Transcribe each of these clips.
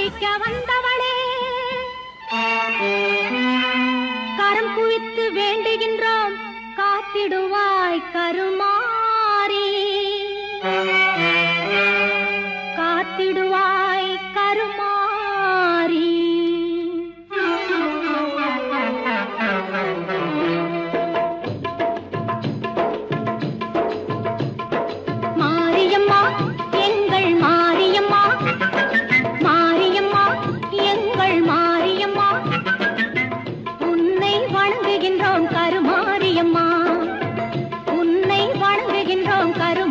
வைக்க வந்தவளே. கரம் குவித்து வேண்டுகின்றோம் காத்திடுவாய் கருமா. வணங்குகின்றோம்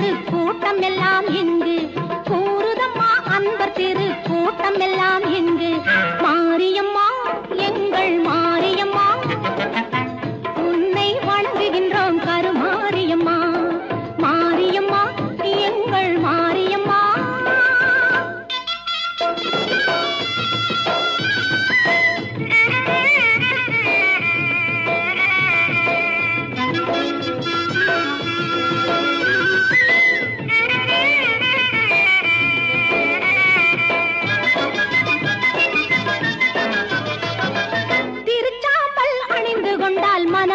திரு கூட்டம் எல்லாம் இங்கு. கூறுதம்மா அன்பர் திரு கூட்டம் எல்லாம் இங்கு. மாரியம்மா எங்கள் மாரியம்மா. உன்னை வணங்குகின்றோம் கருமாரியம்மா. மாரியம்மா எங்கள் மாரியம்மா.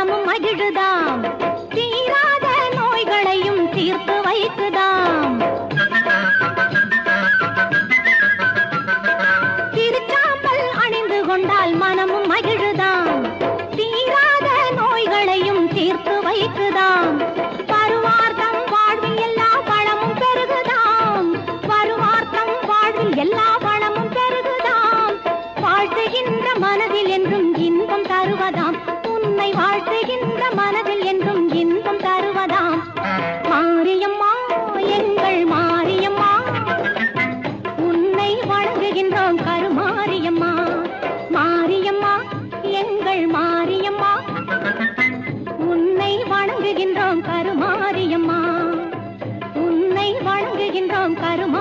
கொண்டால் மனமும் மகிழுதாம் தீராத நோய்களையும் தீர்த்து வைக்குதாம் திருச்சாம்பல் அணிந்து கொண்டால் மனமும் மகிழுதாம் வாழ்த்துகின்ற மனதில் என்றும் இன்பம் தருவதாம். மாரியம்மா எங்கள் மாரியம்மா உன்னை வழங்குகின்றோம் கருமாரியம்மா. மாரியம்மா எங்கள் மாரியம்மா உன்னை வணங்குகின்றோம் கருமாரியம்மா. உன்னை வணங்குகின்றோம் கருமா